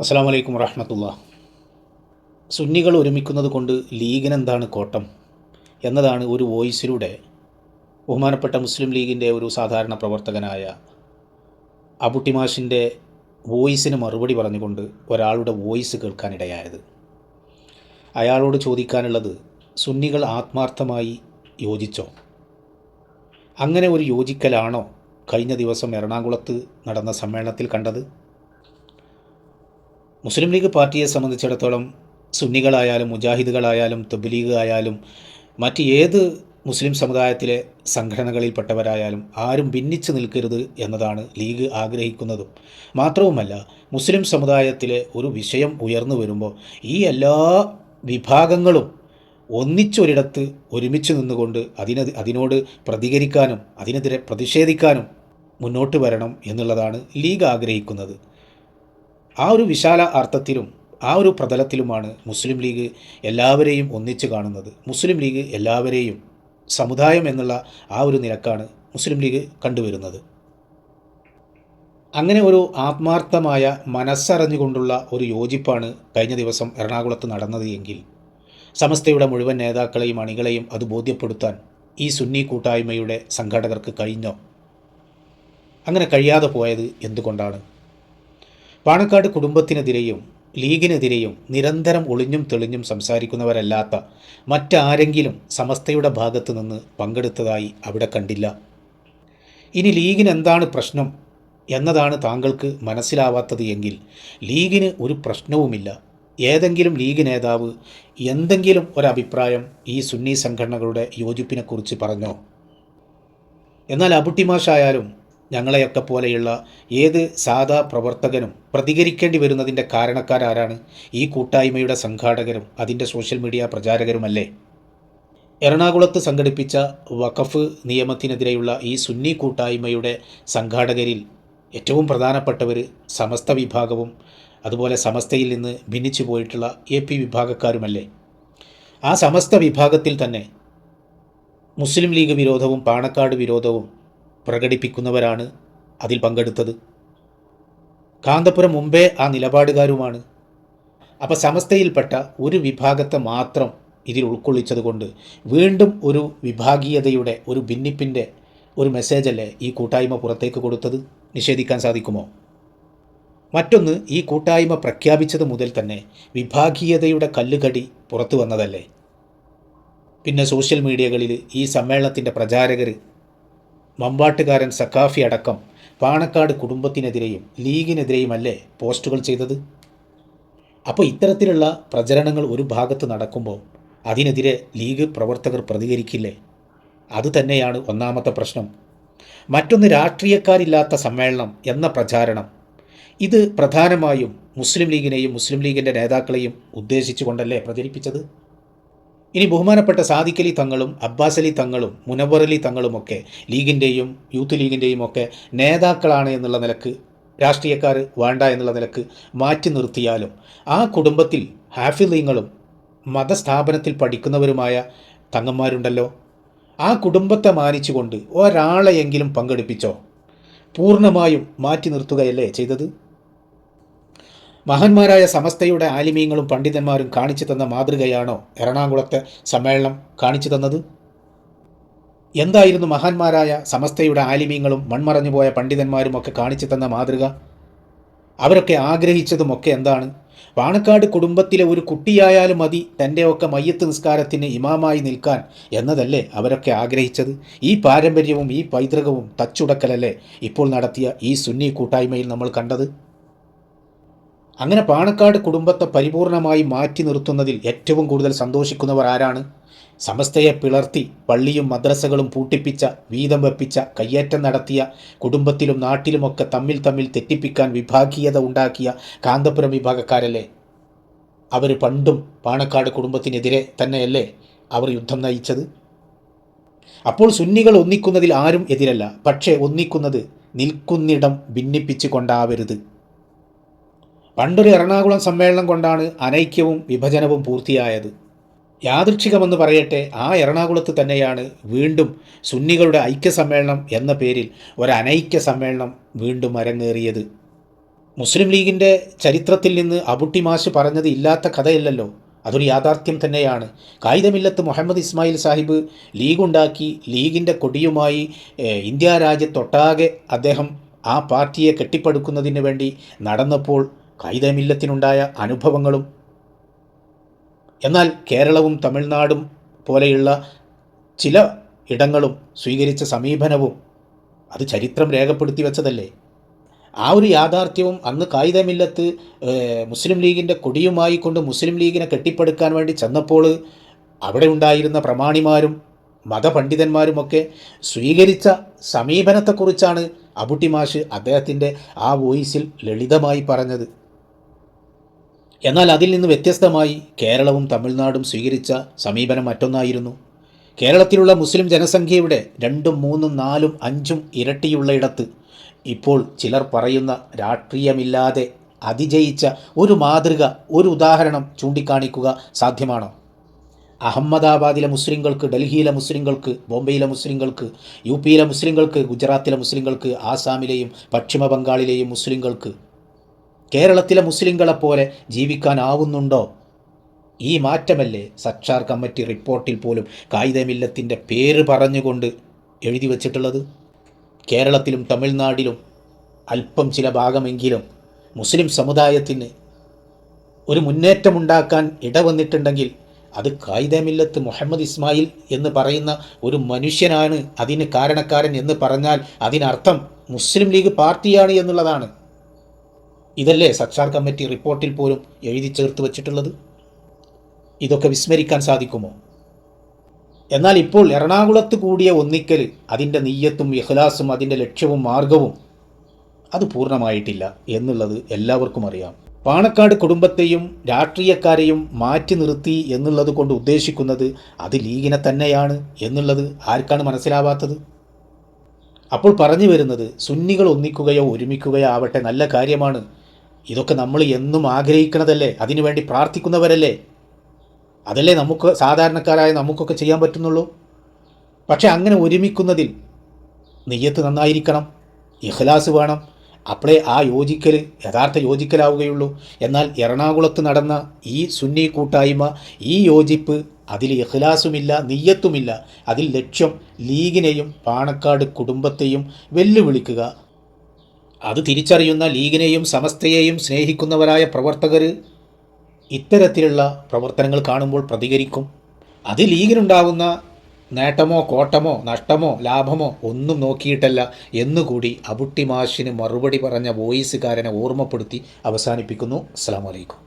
അസ്സാം വലൈക്കും വറഹമത്തുള്ള. സുന്നികൾ ഒരുമിക്കുന്നത് കൊണ്ട് ലീഗിനെന്താണ് കോട്ടം എന്നതാണ് ഒരു വോയിസിലൂടെ ബഹുമാനപ്പെട്ട മുസ്ലിം ലീഗിന്റെ ഒരു സാധാരണ പ്രവർത്തകനായ അബുട്ടിമാഷിന്റെ വോയിസിന് മറുപടി പറഞ്ഞുകൊണ്ട് ഒരാളുടെ വോയിസ് കേൾക്കാനിടയായത്. അയാളോട് ചോദിക്കാനുള്ളത് സുന്നികൾ ആത്മാർത്ഥമായി യോജിച്ചോ? അങ്ങനെ ഒരു യോജിക്കലാണോ കഴിഞ്ഞ ദിവസം എറണാകുളത്ത് നടന്ന സമ്മേളനത്തിൽ കണ്ടത്? മുസ്ലിം ലീഗ് പാർട്ടിയെ സംബന്ധിച്ചിടത്തോളം സുന്നികളായാലും മുജാഹിദുകളായാലും തബ്ലീഗ് ആയാലും മറ്റ് ഏത് മുസ്ലിം സമുദായത്തിലെ സംഘടനകളിൽപ്പെട്ടവരായാലും ആരും ഭിന്നിച്ചു നിൽക്കരുത് എന്നതാണ് ലീഗ് ആഗ്രഹിക്കുന്നതും. മാത്രവുമല്ല മുസ്ലിം സമുദായത്തിലെ ഒരു വിഷയം ഉയർന്നു വരുമ്പോൾ ഈ എല്ലാ വിഭാഗങ്ങളും ഒന്നിച്ചൊരിടത്ത് ഒരുമിച്ച് നിന്നുകൊണ്ട് അതിന് അതിനോട് പ്രതികരിക്കാനും അതിനെതിരെ പ്രതിഷേധിക്കാനും മുന്നോട്ട് വരണം എന്നുള്ളതാണ് ലീഗ് ആഗ്രഹിക്കുന്നത്. ആ ഒരു വിശാല അർത്ഥത്തിലും ആ ഒരു പ്രതലത്തിലുമാണ് മുസ്ലിം ലീഗ് എല്ലാവരെയും ഒന്നിച്ച് കാണുന്നത്. മുസ്ലിം ലീഗ് എല്ലാവരെയും സമുദായം എന്നുള്ള ആ ഒരു നിരക്കാണ് മുസ്ലിം ലീഗ് കണ്ടുവരുന്നത്. അങ്ങനെ ഒരു ആത്മാർത്ഥമായ മനസ്സറിഞ്ഞുകൊണ്ടുള്ള ഒരു യോജിപ്പാണ് കഴിഞ്ഞ ദിവസം എറണാകുളത്ത് നടന്നത് എങ്കിൽ സമസ്തയുടെ മുഴുവൻ നേതാക്കളെയും അണികളെയും അത് ബോധ്യപ്പെടുത്താൻ ഈ സുന്നി കൂട്ടായ്മയുടെ സംഘാടകർക്ക് കഴിഞ്ഞോ? അങ്ങനെ കഴിയാതെ പോയത് എന്തുകൊണ്ടാണ്? പാണക്കാട് കുടുംബത്തിനെതിരെയും ലീഗിനെതിരെയും നിരന്തരം ഒളിഞ്ഞും തെളിഞ്ഞും സംസാരിക്കുന്നവരല്ലാത്ത മറ്റാരെങ്കിലും സമസ്തയുടെ ഭാഗത്തു നിന്ന് പങ്കെടുത്തതായി അവിടെ കണ്ടില്ല. ഇനി ലീഗിന് എന്താണ് പ്രശ്നം എന്നതാണ് താങ്കൾക്ക് മനസ്സിലാവാത്തത് എങ്കിൽ ലീഗിന് ഒരു പ്രശ്നവുമില്ല. ഏതെങ്കിലും ലീഗ് നേതാവ് എന്തെങ്കിലും ഒരഭിപ്രായം ഈ സുന്നി സംഘടനകളുടെ യോജിപ്പിനെക്കുറിച്ച് പറഞ്ഞോ? എന്നാൽ അബുട്ടിമാഷായാലും ഞങ്ങളെയൊക്കെ പോലെയുള്ള ഏത് സാധാ പ്രവർത്തകനും പ്രതികരിക്കേണ്ടി വരുന്നതിന്റെ കാരണക്കാരാരാണ് ഈ കൂട്ടായ്മയുടെ സംഘാടകരും അതിന്റെ സോഷ്യൽ മീഡിയ പ്രചാരകരുമല്ലേ? എറണാകുളത്ത് സംഘടിപ്പിച്ച വഖഫ് നിയമത്തിനെതിരെയുള്ള ഈ സുന്നി കൂട്ടായ്മയുടെ സംഘാടകരിൽ ഏറ്റവും പ്രധാനപ്പെട്ടവർ സമസ്ത വിഭാഗവും അതുപോലെ സമസ്തയിൽ നിന്ന് ഭിന്നിച്ചു പോയിട്ടുള്ള എ പി വിഭാഗക്കാരുമല്ലേ? ആ സമസ്ത വിഭാഗത്തിൽ തന്നെ മുസ്ലിം ലീഗ് വിരോധവും പാണക്കാട് വിരോധവും പ്രകടിപ്പിക്കുന്നവരാണ് അതിൽ പങ്കെടുത്തത്. കാന്തപുരം മുമ്പേ ആ നിലപാടുകാരുമാണ്. അപ്പോൾ സമസ്തയിൽപ്പെട്ട ഒരു വിഭാഗത്തെ മാത്രം ഇതിൽ ഉൾക്കൊള്ളിച്ചതുകൊണ്ട് വീണ്ടും ഒരു വിഭാഗീയതയുടെ ഒരു ഭിന്നിപ്പിന്റെ ഒരു മെസ്സേജല്ലേ ഈ കൂട്ടായ്മ പുറത്തേക്ക് കൊടുത്തത്? നിഷേധിക്കാൻ സാധിക്കുമോ? മറ്റൊന്ന് ഈ കൂട്ടായ്മ പ്രഖ്യാപിച്ചത് മുതൽ തന്നെ വിഭാഗീയതയുടെ കല്ലുകടി പുറത്തു വന്നതല്ലേ? പിന്നെ സോഷ്യൽ മീഡിയകളിൽ ഈ സമ്മേളനത്തിന്റെ പ്രചാരകർ മമ്പാട്ടുകാരൻ സക്കാഫി അടക്കം പാണക്കാട് കുടുംബത്തിനെതിരെയും ലീഗിനെതിരെയുമല്ലേ പോസ്റ്റുകൾ ചെയ്തത്? അപ്പോൾ ഇത്തരത്തിലുള്ള പ്രചരണങ്ങൾ ഒരു ഭാഗത്ത് നടക്കുമ്പോൾ അതിനെതിരെ ലീഗ് പ്രവർത്തകർ പ്രതികരിക്കില്ലേ? അതുതന്നെയാണ് ഒന്നാമത്തെ പ്രശ്നം. മറ്റൊന്ന് രാഷ്ട്രീയക്കാരില്ലാത്ത സമ്മേളനം എന്ന പ്രചാരണം. ഇത് പ്രധാനമായും മുസ്ലിം ലീഗിനെയും മുസ്ലിം ലീഗിന്റെ നേതാക്കളെയും ഉദ്ദേശിച്ചുകൊണ്ടല്ലേ പ്രചരിപ്പിച്ചത്? ഇനി ബഹുമാനപ്പെട്ട സാദിഖ് അലി തങ്ങളും അബ്ബാസ് അലി തങ്ങളും മുനവർ അലി തങ്ങളുമൊക്കെ ലീഗിന്റെയും യൂത്ത് ലീഗിന്റെയും ഒക്കെ നേതാക്കളാണ് എന്നുള്ള നിലയ്ക്ക് രാഷ്ട്രീയക്കാർ വേണ്ട എന്നുള്ള നിലയ്ക്ക് മാറ്റി നിർത്തിയാലും ആ കുടുംബത്തിൽ ഹാഫിദീങ്ങളും മതസ്ഥാപനത്തിൽ പഠിക്കുന്നവരുമായ തങ്ങന്മാരുണ്ടല്ലോ. ആ കുടുംബത്തെ മാനിച്ചുകൊണ്ട് ഒരാളെയെങ്കിലും പങ്കെടുപ്പിച്ചോ? പൂർണമായും മാറ്റി നിർത്തുകയല്ലേ ചെയ്തത്? മഹാന്മാരായ സമസ്തയുടെ ആലിമീങ്ങളും പണ്ഡിതന്മാരും കാണിച്ചു തന്ന മാതൃകയാണോ എറണാകുളത്തെ സമ്മേളനം കാണിച്ചു തന്നത്? എന്തായിരുന്നു മഹാന്മാരായ സമസ്തയുടെ ആലിമീങ്ങളും മൺമറഞ്ഞുപോയ പണ്ഡിതന്മാരും ഒക്കെ കാണിച്ചു തന്ന മാതൃക? അവരൊക്കെ ആഗ്രഹിച്ചതുമൊക്കെ എന്താണ്? വാണക്കാട് കുടുംബത്തിലെ ഒരു കുട്ടിയായാലും മതി തന്റെയൊക്കെ മയ്യത്ത് നിസ്കാരത്തിന് ഇമാമായി നിൽക്കാൻ എന്നതല്ലേ അവരൊക്കെ ആഗ്രഹിച്ചത്? ഈ പാരമ്പര്യവും ഈ പൈതൃകവും തച്ചുടക്കലല്ലേ ഇപ്പോൾ നടത്തിയ ഈ സുന്നി കൂട്ടായ്മയിൽ നമ്മൾ കണ്ടത്? അങ്ങനെ പാണക്കാട് കുടുംബത്തെ പരിപൂർണമായി മാറ്റി നിർത്തുന്നതിൽ ഏറ്റവും കൂടുതൽ സന്തോഷിക്കുന്നവർ ആരാണ്? സമസ്തയെ പിളർത്തി പള്ളിയും മദ്രസകളും പൂട്ടിപ്പിച്ച വീതം വെപ്പിച്ച കയ്യേറ്റം നടത്തിയ കുടുംബത്തിലും നാട്ടിലുമൊക്കെ തമ്മിൽ തമ്മിൽ തെറ്റിപ്പിക്കാൻ വിഭാഗീയത ഉണ്ടാക്കിയ കാന്തപുരം വിഭാഗക്കാരല്ലേ? അവർ പണ്ടും പാണക്കാട് കുടുംബത്തിനെതിരെ തന്നെയല്ലേ അവർ യുദ്ധം നയിച്ചത്? അപ്പോൾ സുന്നികൾ ഒന്നിക്കുന്നതിൽ ആരും എതിരല്ല പക്ഷേ ഒന്നിക്കുന്നത് നിൽക്കുന്നിടം ഭിന്നിപ്പിച്ചു കൊണ്ടാവരുത് പണ്ടൊരു എറണാകുളം സമ്മേളനം കൊണ്ടാണ് അനൈക്യവും വിഭജനവും പൂർത്തിയായത്. യാദൃച്ഛികമെന്ന് പറയട്ടെ ആ എറണാകുളത്ത് തന്നെയാണ് വീണ്ടും സുന്നികളുടെ ഐക്യ സമ്മേളനം എന്ന പേരിൽ ഒരു അനൈക്യ സമ്മേളനം വീണ്ടും അരങ്ങേറിയത്. മുസ്ലിം ലീഗിന്റെ ചരിത്രത്തിൽ നിന്ന് അബുട്ടി മാഷ് പറഞ്ഞത് ഇല്ലാത്ത കഥയല്ലല്ലോ. അതൊരു യാഥാർത്ഥ്യം തന്നെയാണ്. കായികമില്ലത്ത് മുഹമ്മദ് ഇസ്മായിൽ സാഹിബ് ലീഗുണ്ടാക്കി ലീഗിന്റെ കൊടിയുമായി ഇന്ത്യ രാജ്യത്തൊട്ടാകെ അദ്ദേഹം ആ പാർട്ടിയെ കെട്ടിപ്പടുക്കുന്നതിന് വേണ്ടി നടന്നപ്പോൾ കായികമില്ലത്തിനുണ്ടായ അനുഭവങ്ങളും എന്നാൽ കേരളവും തമിഴ്നാടും പോലെയുള്ള ചില ഇടങ്ങളും സ്വീകരിച്ച സമീപനവും അത് ചരിത്രം രേഖപ്പെടുത്തി വെച്ചതല്ലേ? ആ ഒരു യാഥാർത്ഥ്യവും അന്ന് കായികമില്ലത്ത് മുസ്ലിം ലീഗിന്റെ കൊടിയുമായി കൊണ്ട് മുസ്ലിം ലീഗിനെ കെട്ടിപ്പടുക്കാൻ വേണ്ടി ചെന്നപ്പോൾ അവിടെ ഉണ്ടായിരുന്ന പ്രമാണിമാരും മതപണ്ഡിതന്മാരുമൊക്കെ സ്വീകരിച്ച സമീപനത്തെക്കുറിച്ചാണ് അബുട്ടിമാഷ് അദ്ദേഹത്തിന്റെ ആ വോയിസിൽ ലളിതമായി പറഞ്ഞത്. എന്നാൽ അതിൽ നിന്ന് വ്യത്യസ്തമായി കേരളവും തമിഴ്നാടും സ്വീകരിച്ച സമീപനം മറ്റൊന്നായിരുന്നു. കേരളത്തിലുള്ള മുസ്ലിം ജനസംഖ്യയുടെ രണ്ടും മൂന്നും നാലും അഞ്ചും ഇരട്ടിയുള്ള ഇടത്ത് ഇപ്പോൾ ചിലർ പറയുന്ന രാഷ്ട്രീയമില്ലാതെ അതിജയിച്ച ഒരു മാതൃക ഒരു ഉദാഹരണം ചൂണ്ടിക്കാണിക്കുക സാധ്യമാണോ? അഹമ്മദാബാദിലെ മുസ്ലിങ്ങൾക്ക് ഡൽഹിയിലെ മുസ്ലിങ്ങൾക്ക് ബോംബെയിലെ മുസ്ലിങ്ങൾക്ക് യു പിയിലെ മുസ്ലിങ്ങൾക്ക് ഗുജറാത്തിലെ മുസ്ലിങ്ങൾക്ക് ആസാമിലെയും പശ്ചിമ ബംഗാളിലെയും മുസ്ലിങ്ങൾക്ക് കേരളത്തിലെ മുസ്ലിങ്ങളെപ്പോലെ ജീവിക്കാനാവുന്നുണ്ടോ? ഈ മാറ്റമല്ലേ സക്ഷാർ കമ്മിറ്റി റിപ്പോർട്ടിൽ പോലും കായികമില്ലത്തിന്റെ പേര് പറഞ്ഞുകൊണ്ട് എഴുതി വച്ചിട്ടുള്ളത്? കേരളത്തിലും തമിഴ്നാടിലും അല്പം ചില ഭാഗമെങ്കിലും മുസ്ലിം സമുദായത്തിന് ഒരു മുന്നേറ്റമുണ്ടാക്കാൻ ഇടവന്നിട്ടുണ്ടെങ്കിൽ അത് കായികമില്ലത്ത് മുഹമ്മദ് ഇസ്മായിൽ എന്ന് പറയുന്ന ഒരു മനുഷ്യനാണ് അതിന് കാരണക്കാരൻ എന്ന് പറഞ്ഞാൽ അതിനർത്ഥം മുസ്ലിം ലീഗ് പാർട്ടിയാണ് എന്നുള്ളതാണ്. ഇതല്ലേ സച്ചാർ കമ്മിറ്റി റിപ്പോർട്ടിൽ പോലും എഴുതി ചേർത്ത് വച്ചിട്ടുള്ളത്? ഇതൊക്കെ വിസ്മരിക്കാൻ സാധിക്കുമോ? എന്നാൽ ഇപ്പോൾ എറണാകുളത്ത് കൂടിയ ഒന്നിക്കൽ അതിന്റെ നെയ്യത്തും ഇഹ്ലാസും അതിന്റെ ലക്ഷ്യവും മാർഗവും അത് പൂർണമായിട്ടില്ല എന്നുള്ളത് എല്ലാവർക്കും അറിയാം. പാണക്കാട് കുടുംബത്തെയും രാഷ്ട്രീയക്കാരെയും മാറ്റി നിർത്തി എന്നുള്ളത് കൊണ്ട് ഉദ്ദേശിക്കുന്നത് അത് ലീഗിനെ തന്നെയാണ് എന്നുള്ളത് ആർക്കാണ് മനസ്സിലാവാത്തത്? അപ്പോൾ പറഞ്ഞു വരുന്നത് സുന്നികൾ ഒന്നിക്കുകയോ ഒരുമിക്കുകയോ ആവട്ടെ നല്ല കാര്യമാണ്. ഇതൊക്കെ നമ്മൾ എന്നും ആഗ്രഹിക്കണതല്ലേ? അതിനുവേണ്ടി പ്രാർത്ഥിക്കുന്നവരല്ലേ? അതല്ലേ നമുക്ക് സാധാരണക്കാരായ നമുക്കൊക്കെ ചെയ്യാൻ പറ്റുന്നുള്ളൂ? പക്ഷെ അങ്ങനെ ഒരുമിക്കുന്നതിൽ നെയ്യത്ത് നന്നായിരിക്കണം ഇഖ്ലാസ് വേണം. അപ്പോഴേ ആ യോജിക്കൽ യഥാർത്ഥ യോജിക്കലാവുകയുള്ളൂ. എന്നാൽ എറണാകുളത്ത് നടന്ന ഈ സുന്നി കൂട്ടായ്മ ഈ യോജിപ്പ് അതിൽ ഇഖ്ലാസുമില്ല നെയ്യത്തുമില്ല. അതിൽ ലക്ഷ്യം ലീഗിനെയും പാണക്കാട് കുടുംബത്തെയും വെല്ലുവിളിക്കുക. അത് തിരിച്ചറിയുന്ന ലീഗിനെയും സമസ്തയെയും സ്നേഹിക്കുന്നവരായ പ്രവർത്തകർ ഇത്തരത്തിലുള്ള പ്രവർത്തനങ്ങൾ കാണുമ്പോൾ പ്രതികരിക്കും. അത് ലീഗിനുണ്ടാകുന്ന നേട്ടമോ കോട്ടമോ നഷ്ടമോ ലാഭമോ ഒന്നും നോക്കിയിട്ടല്ല എന്നുകൂടി അബുട്ടി മാഷിന് മറുപടി പറഞ്ഞ വോയിസുകാരനെ ഓർമ്മപ്പെടുത്തി അവസാനിപ്പിക്കുന്നു. അസ്സാം വലൈക്കും